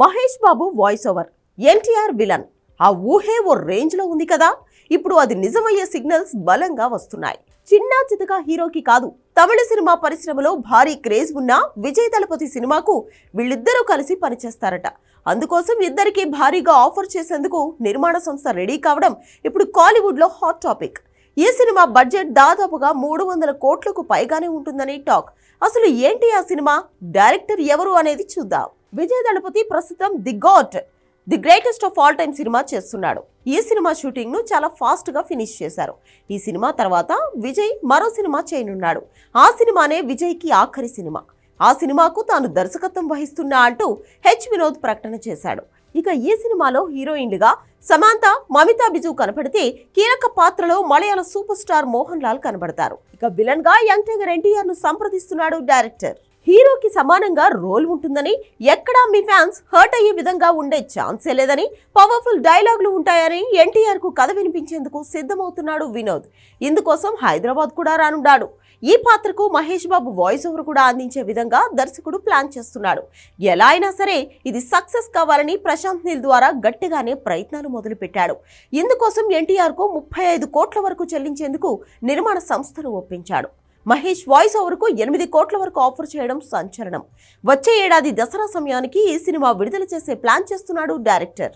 Mahesh Babu voice over NTR villain ఆ ఊహే ఓ రేంజ్లో ఉంది కదా? ఇప్పుడు అది నిజమయ్యే సిగ్నల్స్ బలంగా వస్తున్నాయి. చిన్న చితక హీరోకి కాదు తమిళ సినిమా పరిశ్రమలో భారీ క్రేజ్ ఉన్న విజయ్ దళపతి సినిమాకు వీళ్ళిద్దరూ కలిసి పనిచేస్తారట. అందుకోసం ఇద్దరికి భారీగా ఆఫర్ చేసేందుకు నిర్మాణ సంస్థ రెడీ కావడం ఇప్పుడు కాలీవుడ్లో హాట్ టాపిక్ ఈ సినిమా బడ్జెట్ దాదాపుగా మూడు వందల కోట్లకు పైగానే ఉంటుందని టాక్. అసలు ఏంటి ఆ సినిమా? డైరెక్టర్ ఎవరు అనేది చూద్దాం. విజయ్ దళపతి ప్రస్తుతం the GOAT the greatest of all time cinema చేస్తున్నాడు. ఈ సినిమా షూటింగ్ను చాలా ఫాస్ట్గా ఫినిష్ చేశారు. ఈ సినిమా తర్వాత విజయ్ మరో సినిమా చేయనున్నాడు. ఆ సినిమానే విజయ్కి ఆఖరి సినిమా. ఆ సినిమాకు తాను దర్శకత్వం వహిస్తున్నా అంటూ హెచ్ వినోద్ ప్రకటన చేశాడు. ఇక ఈ సినిమాలో హీరోయిన్లుగా సమాంత మమితా బిజు కనపడితే కీలక పాత్రలో మలయాళ సూపర్ స్టార్ మోహన్ లాల్ కనబడతారు. ఇక విలన్గా యంగ్ టైగర్ ఎన్టీఆర్ను సంప్రదిస్తున్నాడు డైరెక్టర్. హీరోకి సమానంగా రోల్ ఉంటుందని ఎక్కడా మీ ఫ్యాన్స్ హర్ట్ అయ్యే విధంగా ఉండే ఛాన్సే లేదని పవర్ఫుల్ డైలాగులు ఉంటాయని ఎన్టీఆర్కు కథ వినిపించేందుకు సిద్ధమవుతున్నాడు వినోద్. ఇందుకోసం హైదరాబాద్ కూడా రానున్నాడు. ఈ పాత్రకు మహేష్ బాబు వాయిస్ ఓవర్ కూడా అందించే విధంగా దర్శకుడు ప్లాన్ చేస్తున్నాడు. ఎలా అయినా సరే ఇది సక్సెస్ కావాలని ప్రశాంత్ నీల్ ద్వారా గట్టిగానే ప్రయత్నాలు మొదలుపెట్టాడు. ఇందుకోసం ఎన్టీఆర్కు ముప్పై ఐదు కోట్ల వరకు చెల్లించేందుకు నిర్మాణ సంస్థను ఒప్పించాడు. మహేష్ వాయిస్ ఓవర్కు ఎనిమిది కోట్ల వరకు ఆఫర్ చేయడం సంచలనం. వచ్చే ఏడాది దసరా సమయానికి ఈ సినిమా విడుదల చేసే ప్లాన్ చేస్తున్నాడు డైరెక్టర్.